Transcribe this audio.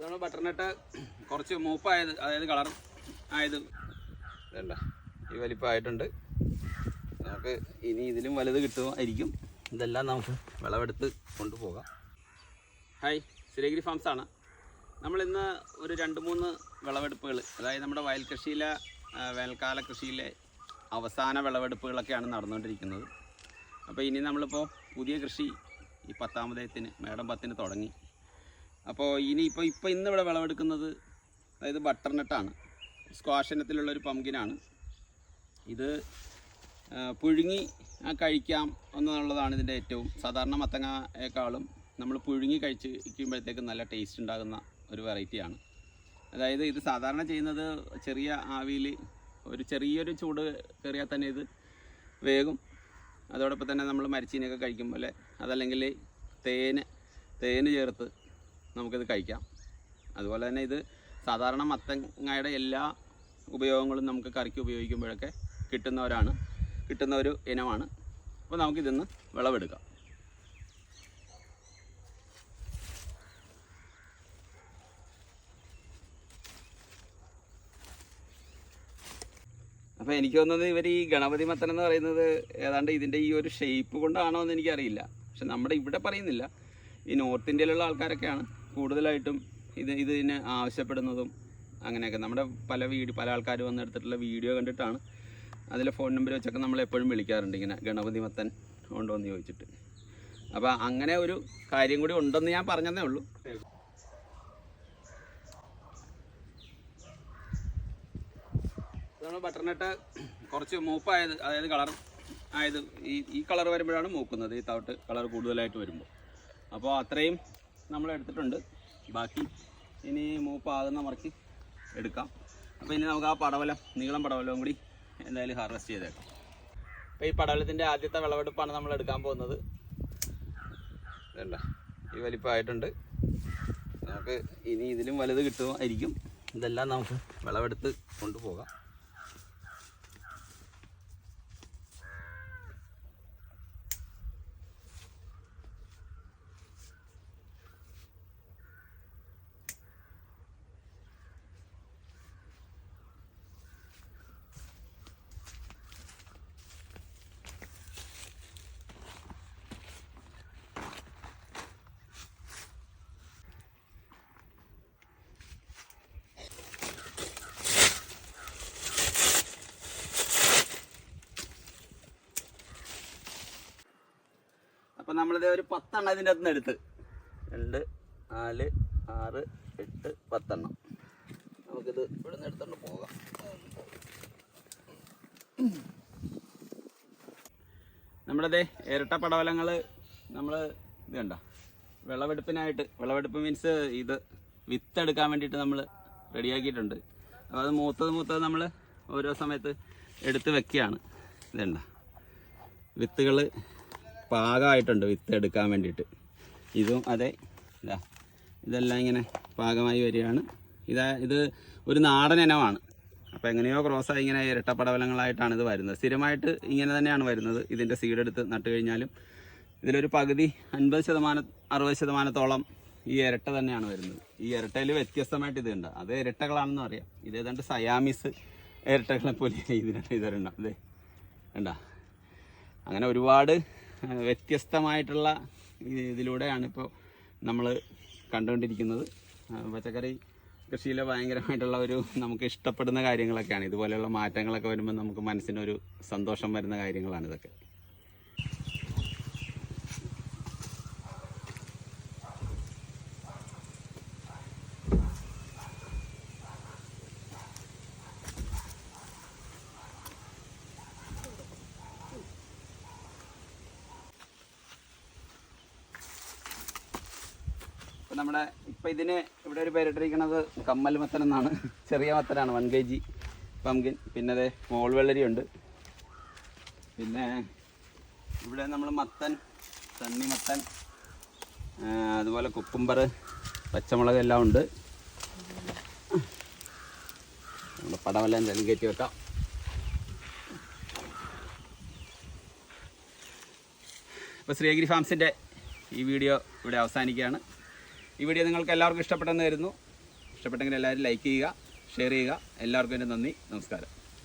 നമ്മൾ ബട്ടർനട്ട്. കുറച്ച് മൂപ്പായത് അതായത് കളർ ആയത്. വേണ്ട ഈ വലിപ്പമായിട്ടുണ്ട്. നമുക്ക് ഇനി ഇതിലും വലുത് കിട്ടുമായിരിക്കും. ഇതെല്ലാം നമുക്ക് വിളവെടുത്ത് കൊണ്ടുപോകാം. ഹായ് സുരേഗിരി ഫാംസ് ആണ്. നമ്മളിന്ന് ഒരു രണ്ട് മൂന്ന് വിളവെടുപ്പുകൾ അതായത് നമ്മുടെ വയൽ കൃഷിയിലെ വേനൽക്കാല കൃഷിയിലെ അവസാന വിളവെടുപ്പുകളൊക്കെയാണ് നടന്നുകൊണ്ടിരിക്കുന്നത്. അപ്പോൾ ഇനി നമ്മളിപ്പോൾ പുതിയ കൃഷി ഈ പത്താമതയത്തിന് മേടം പത്തിന് തുടങ്ങി. അപ്പോൾ ഇനി ഇപ്പോൾ ഇന്ന് ഇവിടെ വിളവെടുക്കുന്നത് അതായത് ബട്ടർനട്ടാണ് സ്ക്വാഷ് ഒരു പമ്പിനാണ് ഇത് പുഴുങ്ങി കഴിക്കാം എന്നുള്ളതാണ് ഇതിന്റെ ഏറ്റവും സാധാരണ മത്തങ്ങയേക്കാളും നമ്മൾ പുഴുങ്ങി കഴിച്ച് കഴിക്കുമ്പോഴത്തേക്കും നല്ല ടേസ്റ്റ് ഉണ്ടാകുന്ന ഒരു വെറൈറ്റിയാണ് അതായത് ഇത് സാധാരണ ചെയ്യുന്നത് ചെറിയ ആവിയിൽ ഒരു ചെറിയൊരു ചൂട് കയറിയാൽ തന്നെ ഇത് വേഗം അതോടൊപ്പം തന്നെ നമ്മൾ മരിച്ചീനൊക്കെ കഴിക്കും പോലെ അതല്ലെങ്കിൽ തേന് തേന് ചേർത്ത് നമുക്കിത് കഴിക്കാം. അതുപോലെ തന്നെ ഇത് സാധാരണ മത്തങ്ങയുടെ എല്ലാ ഉപയോഗങ്ങളും നമുക്ക് കറിക്ക് ഉപയോഗിക്കുമ്പോഴൊക്കെ കിട്ടുന്നവരാണ്. കിട്ടുന്ന ഒരു ഇനമാണ്. അപ്പോൾ നമുക്കിതിന്ന് വിളവെടുക്കാം. അപ്പോൾ എനിക്ക് തോന്നുന്നത് ഇവർ ഈ ഗണപതി മത്തൻ എന്ന് പറയുന്നത് ഏതാണ്ട് ഇതിന്റെ ഈ ഒരു ഷേപ്പ് കൊണ്ടാണോ എന്ന് എനിക്കറിയില്ല. പക്ഷെ നമ്മുടെ ഇവിടെ പറയുന്നില്ല. ഈ നോർത്ത് ഇന്ത്യയിലുള്ള ആൾക്കാരൊക്കെയാണ്. കൂടുതലായിട്ടും ഇത് ഇതിന് ആവശ്യപ്പെടുന്നതും അങ്ങനെയൊക്കെ. നമ്മുടെ പല വീട് പല ആൾക്കാർ വന്നെടുത്തിട്ടുള്ള വീഡിയോ കണ്ടിട്ടാണ് അതിലെ ഫോൺ നമ്പർ വെച്ചൊക്കെ നമ്മൾ എപ്പോഴും വിളിക്കാറുണ്ട് ഇങ്ങനെ ഗണപതി മത്തൻ ഉണ്ടോ ചോദിച്ചിട്ട്. അപ്പോൾ അങ്ങനെ ഒരു കാര്യം കൂടി ഉണ്ടെന്ന് ഞാൻ പറഞ്ഞതേ ഉള്ളൂ. നമ്മൾ ബട്ടർനട്ട് കുറച്ച് മൂപ്പായത് അതായത് കളർ ആയത് ഈ ഈ കളർ വരുമ്പോഴാണ് മൂക്കുന്നത്. ഈ തവിട്ട് കളർ കൂടുതലായിട്ട് വരുമ്പോൾ. അപ്പോൾ അത്രയും നമ്മൾ എടുത്തിട്ടുണ്ട് ബാക്കി ഇനി മൂപ്പാകുന്ന മറക്കി എടുക്കാം. അപ്പോൾ ഇനി നമുക്ക് ആ പടവലം നീളം പടവലവും കൂടി എന്തായാലും ഹാർവെസ്റ്റ് ചെയ്തേക്കാം. അപ്പോൾ ഈ പടവലത്തിന്റെ ആദ്യത്തെ വിളവെടുപ്പാണ് നമ്മൾ എടുക്കാൻ പോകുന്നത്. ഇതല്ല ഈ വലിപ്പമായിട്ടുണ്ട്. നമുക്ക് ഇനി ഇതിലും വലുത് കിട്ടുമായിരിക്കും. ഇതെല്ലാം നമുക്ക് വിളവെടുത്ത് കൊണ്ടുപോകാം. നമ്മളിത് ഒരു പത്തെണ്ണം ഇതിന്റെ അകത്ത് നിന്ന് എടുത്ത്. രണ്ട് നാല് ആറ് എട്ട് പത്തെണ്ണം. നമുക്കിത് ഇവിടെ നിന്ന് എടുത്തോണ്ട് പോകാം. നമ്മളതേ ഇരട്ട പടവലങ്ങൾ നമ്മൾ ഇത് കണ്ട? വിളവെടുപ്പിനായിട്ട് വിളവെടുപ്പ് മീൻസ് ഇത് വിത്ത് എടുക്കാൻ വേണ്ടിയിട്ട് നമ്മൾ റെഡിയാക്കിയിട്ടുണ്ട്. അപ്പോൾ അത് മൂത്തത് മൂത്തത് നമ്മൾ ഓരോ സമയത്ത് എടുത്ത് വെക്കുകയാണ്. ഇതണ്ട വിത്തുകൾ പാകമായിട്ടുണ്ട് വിത്ത് എടുക്കാൻ വേണ്ടിയിട്ട്. ഇതും അതെ ഇതാ. ഇതെല്ലാം ഇങ്ങനെ പാകമായി വരികയാണ്. ഇതാ ഇത് ഒരു നാടൻ ഇനമാണ്. അപ്പോൾ എങ്ങനെയോ ക്രോസായി ഇങ്ങനെ ഇരട്ടപ്പടവലങ്ങളായിട്ടാണ് ഇത് വരുന്നത്. സ്ഥിരമായിട്ട് ഇങ്ങനെ തന്നെയാണ് വരുന്നത്. ഇതിന്റെ സീഡ് എടുത്ത് നട്ട് കഴിഞ്ഞാലും ഇതിലൊരു പകുതി അൻപത് ശതമാനം അറുപത് ശതമാനത്തോളം ഈ ഇരട്ട തന്നെയാണ് വരുന്നത്. ഈ ഇരട്ടയിൽ വ്യത്യസ്തമായിട്ട് ഇതുണ്ട് അത് ഇരട്ടകളാണെന്ന് അറിയാം. ഇത് ഏതാണ്ട് സയാമിസ് ഇരട്ടകളെ പോലെ ഇതിനാണ് ഇതരണ്ട. അതെ വേണ്ട അങ്ങനെ ഒരുപാട് വ്യത്യസ്തമായിട്ടുള്ള ഇതിലൂടെയാണ് ഇപ്പോൾ നമ്മൾ കണ്ടുകൊണ്ടിരിക്കുന്നത്. പച്ചക്കറി കൃഷിയിലെ ഭയങ്കരമായിട്ടുള്ള ഒരു നമുക്ക് ഇഷ്ടപ്പെടുന്ന കാര്യങ്ങളൊക്കെയാണ്. ഇതുപോലെയുള്ള മാറ്റങ്ങളൊക്കെ വരുമ്പോൾ നമുക്ക് മനസ്സിനൊരു സന്തോഷം വരുന്ന കാര്യങ്ങളാണ് ഇതൊക്കെ. നമ്മുടെ ഇപ്പം ഇതിന് ഇവിടെ ഒരു പേരിട്ടിരിക്കുന്നത് കമ്മൽ മത്തൻ എന്നാണ്. ചെറിയ മത്തനാണ് വൺ കെ ജി പംകിൻ പിന്നെ അതെ മോൾ വെള്ളരി ഉണ്ട് പിന്നെ ഇവിടെ നമ്മൾ മത്തൻ തണ്ണി മത്തൻ അതുപോലെ കുക്കുംബർ പച്ചമുളക് എല്ലാം ഉണ്ട്. നമ്മുടെ പടമെല്ലാം എന്തായാലും കയറ്റി വെക്കാം. അപ്പോൾ ശ്രീഗിരി ഫാംസിന്റെ ഈ വീഡിയോ ഇവിടെ അവസാനിക്കുകയാണ്. ഈ വീഡിയോ നിങ്ങൾക്ക് എല്ലാവർക്കും ഇഷ്ടപ്പെട്ടെന്ന് കരുതുന്നു. ഇഷ്ടപ്പെട്ടെങ്കിൽ എല്ലാവരും ലൈക്ക് ചെയ്യുക ഷെയർ ചെയ്യുക. എല്ലാവർക്കും എന്റെ നന്ദി. നമസ്കാരം.